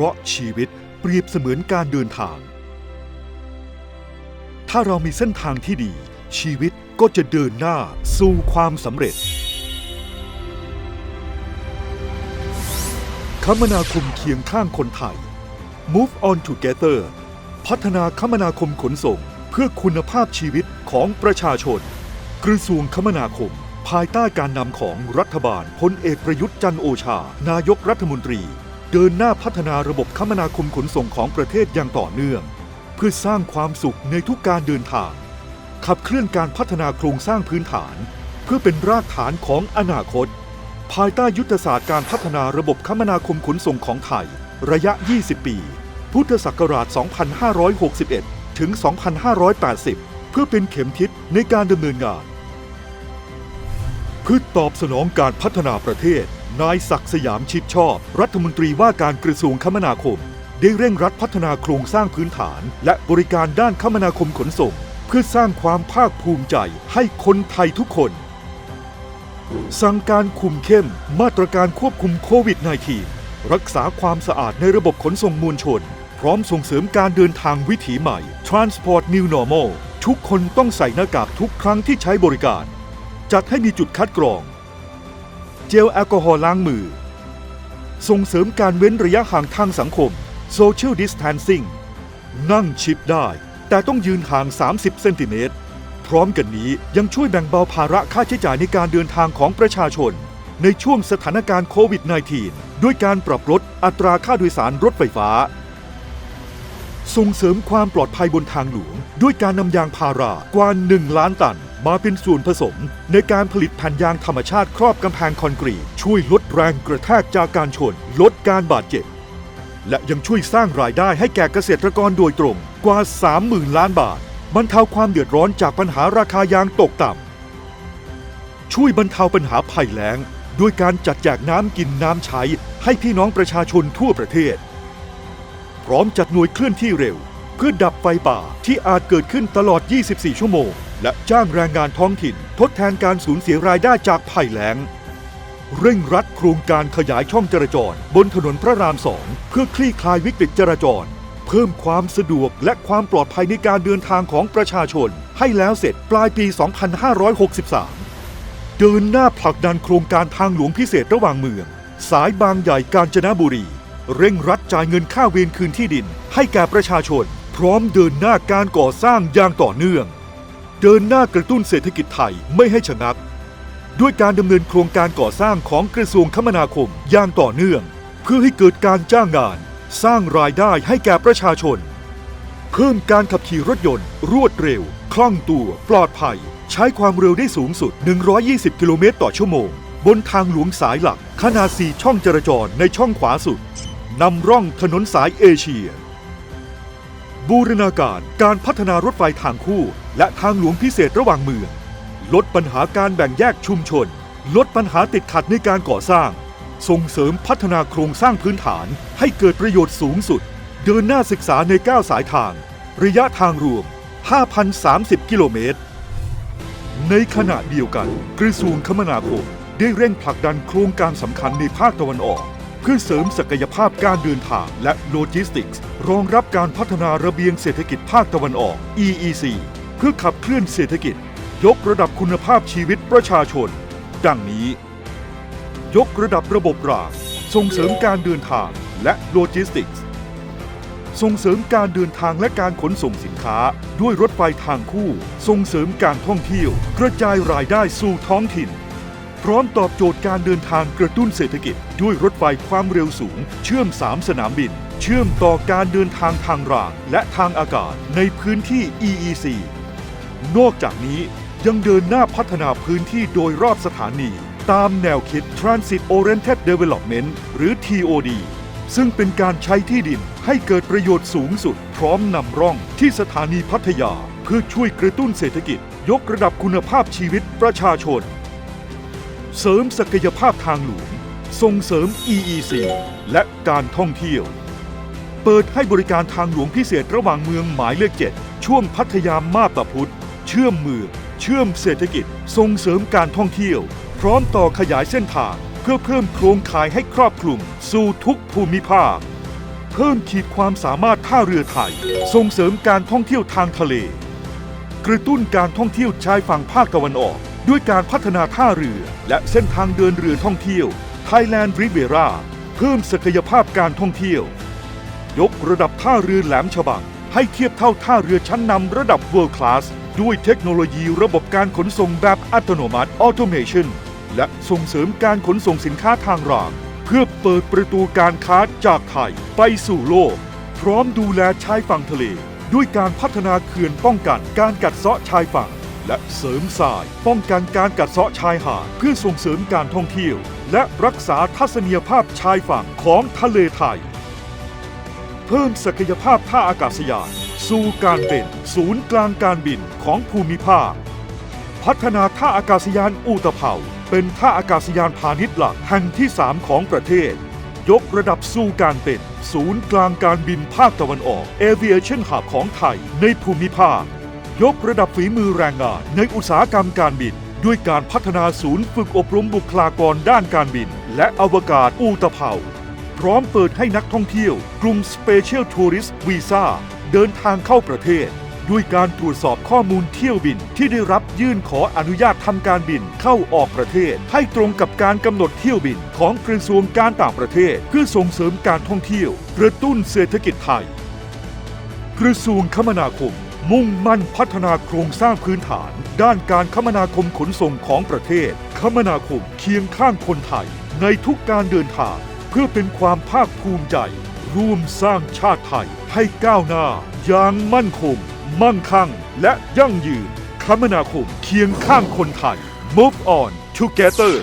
ราะชีวิตเปรียบเสมือนการเดินทาง ถ้าเรามีเส้นทางที่ดี ชีวิตก็จะเดินหน้าสู่ความสำเร็จ คมนาคมเคียงข้างคนไทย Move on together พัฒนาคมนาคมขนส่ง เพื่อคุณภาพชีวิตของประชาชน กระทรวงคมนาคม ภายใต้การนำของรัฐบาลพลเอกประยุทธ์จันโอชา นายกรัฐมนตรี เดินหน้าพัฒนาระบบคมนาคมขนส่งของประเทศอย่างต่อเนื่อง เพื่อสร้างความสุขในทุกการเดินทาง ขับเคลื่อนการพัฒนาโครงสร้างพื้นฐาน เพื่อเป็นรากฐานของอนาคต ภายใต้ยุทธศาสตร์การพัฒนาระบบคมนาคมขนส่งของไทย ระยะ 20 ปี พุทธศักราช 2561 ถึง 2580 เพื่อเป็นเข็มทิศในการดำเนินงาน เพื่อตอบสนองการพัฒนาประเทศ นายศักดิ์สยามชิดชอบ รัฐมนตรีว่าการกระทรวงคมนาคม ได้เร่งรัดพัฒนาโครงสร้างพื้นฐาน และบริการด้านคมนาคมขนส่ง เพื่อสร้างความภาคภูมิใจให้คนไทยทุกคน สั่งการคุมเข้ม มาตรการควบคุมโควิด -19 รักษาความสะอาดในระบบขนส่งมวลชน พร้อมส่งเสริมการเดินทางวิถีใหม่ Transport New Normal ทุกคนต้องใส่หน้ากากทุกครั้งที่ใช้บริการ จัดให้มีจุดคัดกรอง เจลแอลกอฮอล์ล้างมือ ส่งเสริมการเว้นระยะห่างทางสังคม Social Distancing นั่งชิดได้ แต่ต้องยืนห่าง 30 เซนติเมตร พร้อมกันนี้ยังช่วยแบ่งเบาภาระค่าใช้จ่ายในการเดินทางของประชาชน ในช่วงสถานการณ์โควิด -19 ด้วยการปรับลดอัตราค่าโดยสารรถไฟฟ้า ส่งเสริมความปลอดภัยบนทางหลวง ด้วยการนำยางพารากว่า 1 ล้านตัน มาเป็นส่วนผสม ในการผลิตแผ่นยางธรรมชาติครอบกำแพงคอนกรีต ช่วยลดแรงกระแทกจากการชน ลดการบาดเจ็บ และยังช่วยสร้างรายได้ให้แก่เกษตรกรโดยตรงกว่า 30,000 ล้านบาท บรรเทาความเดือดร้อนจากปัญหาราคายางตกต่ำช่วยบรรเทาปัญหาภัยแล้งด้วยการจัดแจกน้ำกินน้ำใช้ให้พี่น้องประชาชนทั่วประเทศ พร้อมจัดหน่วยเคลื่อนที่เร็ว เพื่อดับไฟป่าที่อาจเกิดขึ้นตลอด 24 ชั่วโมง และจ้างแรงงานท้องถิ่น ทดแทนการสูญเสียรายได้จากภัยแล้ง เร่งรัดโครงการขยายช่องจราจร บนถนนพระรามสองเพื่อคลี่คลายวิกฤตจราจร เพิ่มความสะดวกและความปลอดภัยในการเดินทางของประชาชน ให้แล้วเสร็จปลายปี 2563 เดินหน้าผลักดันโครงการทางหลวงพิเศษระหว่างเมือง สายบางใหญ่กาญจนบุรี เร่งรัดจ่ายเงินค่าเวรคืนที่ดิน ให้แก่ประชาชน พร้อมเดินหน้าการก่อสร้างอย่างต่อเนื่อง เดินหน้ากระตุ้นเศรษฐกิจไทยไม่ให้ชะงัก ด้วยการดำเนินโครงการก่อสร้างของกระทรวงคมนาคมอย่างต่อเนื่อง เพื่อให้เกิดการจ้างงาน สร้างรายได้ให้แก่ประชาชน เพิ่มการขับขี่รถยนต์ รวดเร็ว คล่องตัว ปลอดภัย ใช้ความเร็วได้สูงสุด 120 กิโลเมตรต่อชั่วโมง บนทางหลวงสายหลักขนาด4ช่องจราจรในช่องขวาสุดนำร่องถนนสายเอเชีย บูรณาการการพัฒนารถไฟทางคู่ และทางหลวงพิเศษระหว่างเมือง ลดปัญหาการแบ่งแยกชุมชน ลดปัญหาติดขัดในการก่อสร้าง ส่งเสริมพัฒนาโครงสร้างพื้นฐานให้เกิดประโยชน์สูงสุด เดินหน้าศึกษาใน 9 สายทาง ระยะทางรวม 5,030 กิโลเมตร ในขณะเดียวกัน กระทรวงคมนาคมได้เร่งผลักดันโครงการสำคัญในภาคตะวันออก เพื่อเสริมศักยภาพการเดินทางและโลจิสติกส์ รองรับการพัฒนาระเบียงเศรษฐกิจภาคตะวันออก EEC เพื่อขับเคลื่อนเศรษฐกิจ ยกระดับคุณภาพชีวิตประชาชน ดังนี้ ยกระดับระบบรางส่งเสริมการเดินทางและโลจิสติกส์ ส่งเสริมการเดินทางและการขนส่งสินค้า ด้วยรถไฟทางคู่ ส่งเสริมการท่องเที่ยว กระจายรายได้สู่ท้องถิ่น พร้อมตอบโจทย์การเดินทางกระตุ้นเศรษฐกิจ ด้วยรถไฟความเร็วสูง เชื่อม 3 สนามบิน เชื่อมต่อการเดินทางทางรางและทางอากาศในพื้นที่ EEC นอกจากนี้ยังเดินหน้าพัฒนาพื้นที่โดยรอบสถานี ตามแนวคิด Transit Oriented Development หรือ TOD ซึ่งเป็นการใช้ที่ดินให้เกิดประโยชน์สูงสุด พร้อมนำร่องที่สถานีพัทยา เพื่อช่วยกระตุ้นเศรษฐกิจ ยกระดับคุณภาพชีวิตประชาชน เสริมศักยภาพทางหลวง ส่งเสริม EEC และการท่องเที่ยว เปิดให้บริการทางหลวงพิเศษระหว่างเมืองหมายเลข 7 ช่วงพัทยามาบตาพุธเชื่อมเมืองเชื่อมเศรษฐกิจ ส่งเสริมการท่องเที่ยว พร้อมต่อขยายเส้นทางเพื่อเพิ่มโครงข่ายให้ครอบคลุม สู่ทุกภูมิภาค เพิ่มขีดความสามารถท่าเรือไทย ส่งเสริมการท่องเที่ยวทางทะเล กระตุ้นการท่องเที่ยวชายฝั่งภาคตะวันออก ด้วยการพัฒนาท่าเรือ และเส้นทางเดินเรือท่องเที่ยว Thailand Riviera เพิ่มศักยภาพการท่องเที่ยว ยกระดับท่าเรือแหลมฉบัง ให้เทียบเท่าท่าเรือชั้นนำระดับ World Class ด้วยเทคโนโลยีระบบการขนส่งแบบอัตโนมัติ Automation และส่งเสริมการขนส่งสินค้าทางรางเพื่อเปิดประตูการค้าจากไทยไปสู่โลก พร้อมดูแลชายฝั่งทะเล ด้วยการพัฒนาเขื่อนป้องกันการกัดเซาะชายฝั่ง และเสริมสาย ป้องกันการกัดเซาะชายหาดเพื่อส่งเสริมการท่องเที่ยว และรักษาทัศนียภาพชายฝั่งของทะเลไทย เพิ่มศักยภาพท่าอากาศยาน สู่การเป็นศูนย์กลางการบินของภูมิภาค พัฒนาท่าอากาศยานอูตะเภาเป็นท่าอากาศยานพาณิชย์หลักแห่งที่ 3 ของประเทศ ยกระดับสู่การเป็นศูนย์กลางการบินภาคตะวันออก Aviation Hub ของไทยในภูมิภาค ยกระดับฝีมือแรงงานในอุตสาหกรรมการบิน ด้วยการพัฒนาศูนย์ฝึกอบรมบุคลากรด้านการบิน และอวกาศอูตะเภาพร้อมเปิดให้นักท่องเที่ยว กลุ่ม Special Tourist Visa เดินทางเข้าประเทศ ด้วยการตรวจสอบข้อมูลเที่ยวบินที่ได้รับยื่นขออนุญาตทำการบินเข้าออกประเทศ ให้ตรงกับการกำหนดเที่ยวบินของกระทรวงการต่างประเทศ เพื่อส่งเสริมการท่องเที่ยวกระตุ้นเศรษฐกิจไทย กระทรวงคมนาคม มุ่งมั่นพัฒนาโครงสร้างพื้นฐาน ด้านการคมนาคมขนส่งของประเทศ คมนาคมเคียงข้างคนไทย ในทุกการเดินทาง เพื่อเป็นความภาคภูมิใจ ร่วมสร้างชาติไทยให้ก้าวหน้า อย่างมั่นคง มั่งคั่ง และยั่งยืน คมนาคมเคียงข้างคนไทย Move on together